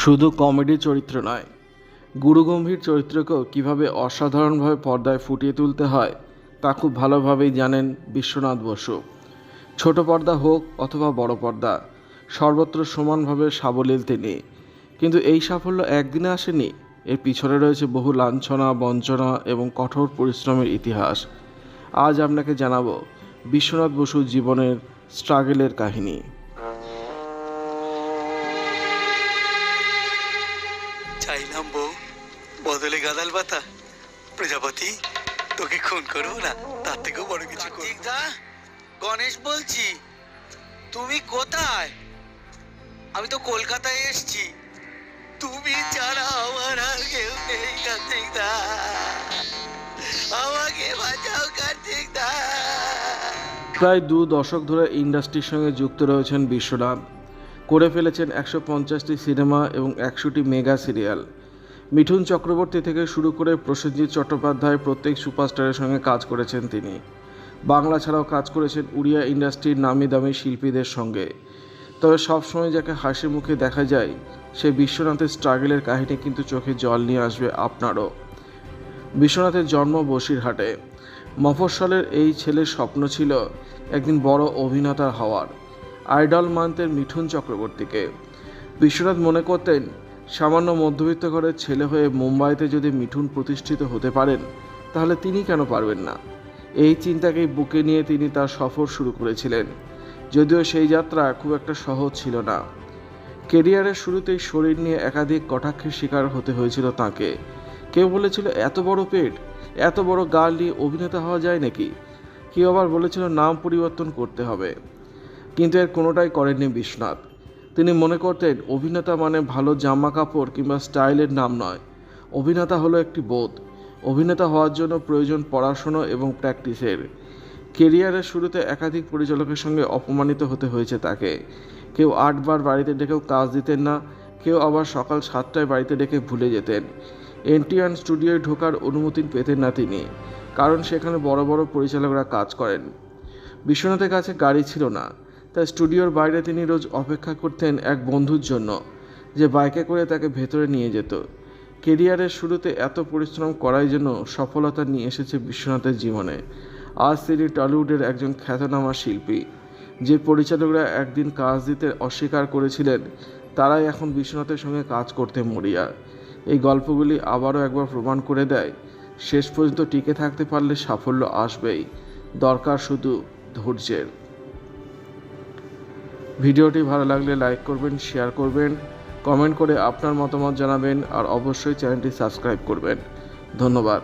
শুধু কমেডি চরিত্র নয়, গুরুগম্ভীর চরিত্রকেও কীভাবে অসাধারণভাবে পর্দায় ফুটিয়ে তুলতে হয়, তা খুব ভালোভাবেই জানেন বিশ্বনাথ বসু। ছোট পর্দা হোক অথবা বড় পর্দা, সর্বত্র সমানভাবে সাবলীল তিনি। কিন্তু এই সাফল্য একদিনে আসেনি, এর পিছনে রয়েছে বহু লাঞ্ছনা, বঞ্চনা এবং কঠোর পরিশ্রমের ইতিহাস। আজ আপনাকে জানাব বিশ্বনাথ বসুর জীবনের স্ট্রাগেলের কাহিনী। চাইলাম বউ। বদলে গাদাল পাতা প্রজাপতি তোকে খুন করব না তার থেকেও বড় কিছু দা গণেশ বলছি তুমি কোথায়? আমি তো কলকাতায় এসেছি। তুমি ছাড়া আমার আর কেউ নেই কার্তিক দা আমাকে বাঁচাও কার্তিক দা প্রায় দু দশক ধরে ইন্ডাস্ট্রির সঙ্গে যুক্ত রয়েছেন বিশ্বনাথ। করে ফেলেছেন একশো পঞ্চাশটি সিনেমা এবং একশোটি মেগা সিরিয়াল। মিঠুন চক্রবর্তী থেকে শুরু করে প্রসেনজিৎ চট্টোপাধ্যায় প্রত্যেক সুপারস্টারের সঙ্গে কাজ করেছেন তিনি। বাংলা ছাড়াও কাজ করেছেন উড়িয়া ইন্ডাস্ট্রির নামি দামি শিল্পীদের সঙ্গে। তবে সবসময় যাকে হাসি মুখে দেখা যায়, সে বিশ্বনাথের স্ট্রাগলের কাহিনী কিন্তু চোখে জল নিয়ে আসবে আপনারও। বিশ্বনাথের জন্ম বসিরহাটে। মফস্বলের এই ছেলের স্বপ্ন ছিল একদিন বড় অভিনেতা হওয়ার। আইডল মানতেন মিঠুন চক্রবর্তীকে। বিশ্বনাথ মনে করতেন, সামান্য মধ্যবিত্ত ঘরের ছেলে হয়ে মুম্বাইতে যদি মিঠুন প্রতিষ্ঠিত হতে পারেন, তাহলে তিনি কেন পারবেন না? এই চিন্তাকেই বুকে নিয়ে তিনি তার সফর শুরু করেছিলেন। যদিও সেই যাত্রা খুব একটা সহজ ছিল না। কেরিয়ারের শুরুতেই শরীর নিয়ে একাধিক কটাক্ষের শিকার হতে হয়েছিল তাকে। কেউ বলেছিল, এত বড় পেট, এত বড় গাল নিয়ে অভিনেতা হওয়া যায় নাকি? কেউ আবার বলেছিল, নাম পরিবর্তন করতে হবে। কিন্তু এর কোনোটাই করেননি বিশ্বনাথ। তিনি মনে করতেন অভিনেতা মানে ভালো জামা কাপড় কিংবা স্টাইলের নাম নয়। অভিনেতা হলো একটি বোধ। অভিনেতা হওয়ার জন্য প্রয়োজন পড়াশুনো এবং প্র্যাকটিসের। কেরিয়ারের শুরুতে একাধিক পরিচালকের সঙ্গে অপমানিত হতে হয়েছে তাকে। কেউ আটবার বাড়িতে ডেকেও কাজ দিতেন না, কেউ আবার সকাল সাতটায় বাড়িতে ডেকে ভুলে যেতেন। এনটিআন স্টুডিওয় ঢোকার অনুমতি পেতেন না তিনি, কারণ সেখানে বড় বড় পরিচালকরা কাজ করেন। বিশ্বনাথের কাছে গাড়ি ছিল না। তাই স্টুডিওর বাইরে তিনি রোজ অপেক্ষা করতেন এক বন্ধুর জন্য, যে বাইকে করে তাকে ভেতরে নিয়ে যেত। কেরিয়ারের শুরুতে এত পরিশ্রম করাই জন্য সফলতা নিয়ে এসেছে বিশ্বনাথের জীবনে। আজ তিনি টলিউডের একজন খ্যাতনামা শিল্পী, যে পরিচালকরা একদিন কাজ দিতে অস্বীকার করেছিলেন, তারাই এখন বিশ্বনাথের সঙ্গে কাজ করতে মরিয়া। এই গল্পগুলি আবারও একবার প্রমাণ করে দেয়, শেষ পর্যন্ত টিকে থাকতে পারলে সাফল্য আসবেই, দরকার শুধু ধৈর্যের। ভিডিওটি ভালো লাগলে লাইক করবেন, শেয়ার করবেন, কমেন্ট করে আপনার মতামত জানাবেন, আর অবশ্যই চ্যানেলটি সাবস্ক্রাইব করবেন। ধন্যবাদ।